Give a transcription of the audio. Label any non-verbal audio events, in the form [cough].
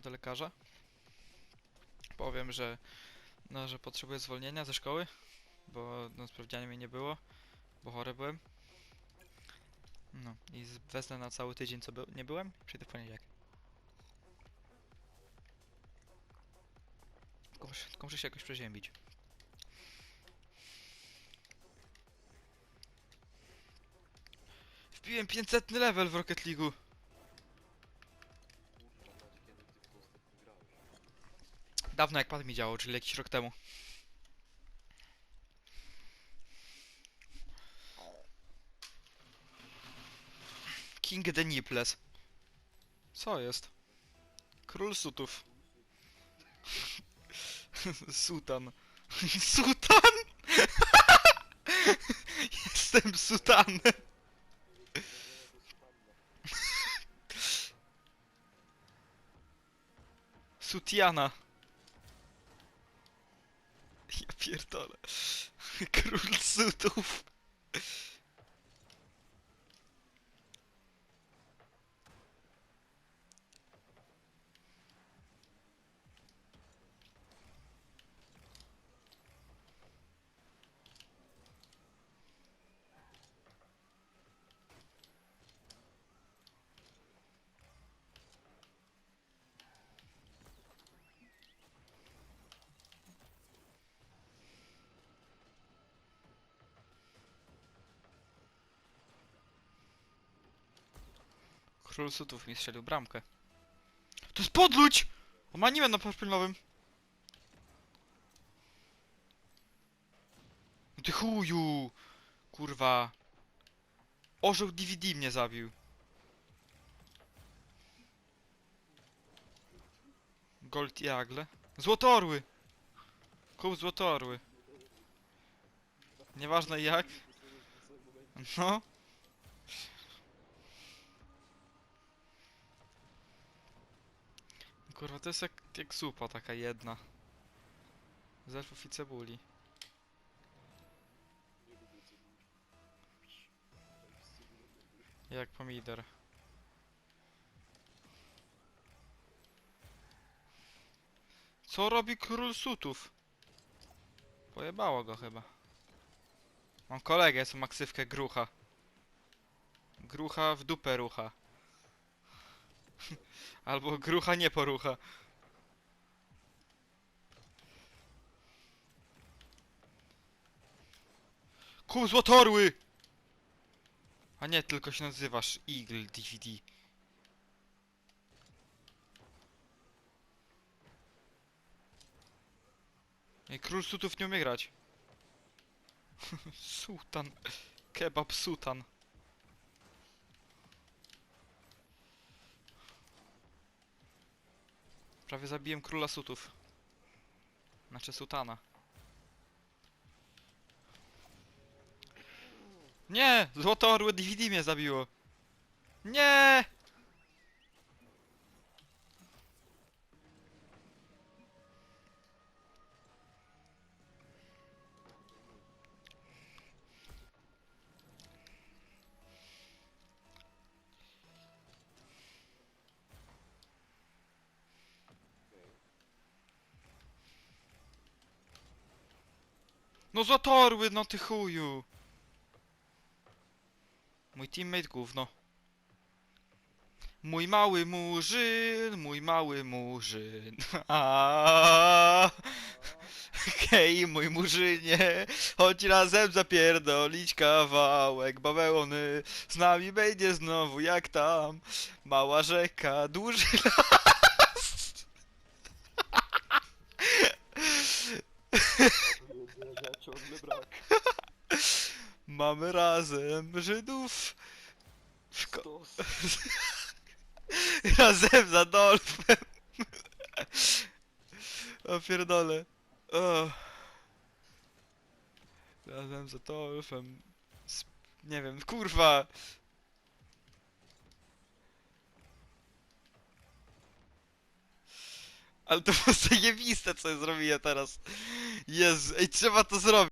do lekarza. Powiem, że no, że potrzebuję zwolnienia ze szkoły, bo no, sprawdziania mnie nie było, bo chory byłem. No i wezmę na cały tydzień, co by, nie byłem, przyjdę w poniedziałek. Tylko tylko muszę się jakoś przeziębić. Wbiłem 500 level w Rocket League'u. Dawno jak pad mi działał, czyli jakiś rok temu. King the Nipples. Co jest? Król sutów. [laughs] Sutan. [laughs] Sutan! [laughs] Jestem sutanem. Sutiana. Pierdolę. [laughs] Król sutów. Król sutów mi strzelił bramkę. To jest podludź! On ma animę na filmowym. No Ty chuju! Kurwa. Orzeł DVD mnie zabił. Gold Jagle. Złotorły! Kup złotorły. Nieważne jak. No. Kurwa, to jest jak, jak supa taka jedna. Z elfów i cebuli. Jak pomidor. Co robi król sutów? Pojebało go chyba. Mam kolegę, co ma ksywkę grucha. Grucha w dupę rucha. Albo grucha nie porucha. Ku złotorły! A nie, tylko się nazywasz Eagle DVD. Ej, król sutów nie umie grać. [laughs] Sultan. Kebab sutan. Prawie zabiłem króla sutów. Znaczy sutana. Nie! Złoto orły DVD mnie zabiło. Nie! No zatorły, no ty chuju! Mój teammate gówno. Mój mały murzyn, mój mały murzyn. [laughs] Hej, mój murzynie, chodź razem zapierdolić kawałek bawełny. Z nami będzie znowu jak tam mała rzeka, duży [laughs] las. Razem Żydów. W ko- Stos. [laughs] razem z Adolfem. [laughs] O pierdole. O. Razem z Adolfem. Z... Nie wiem, kurwa. Ale to było zajebiste, co ja zrobiłem teraz. Jezu, ej, trzeba to zrobić.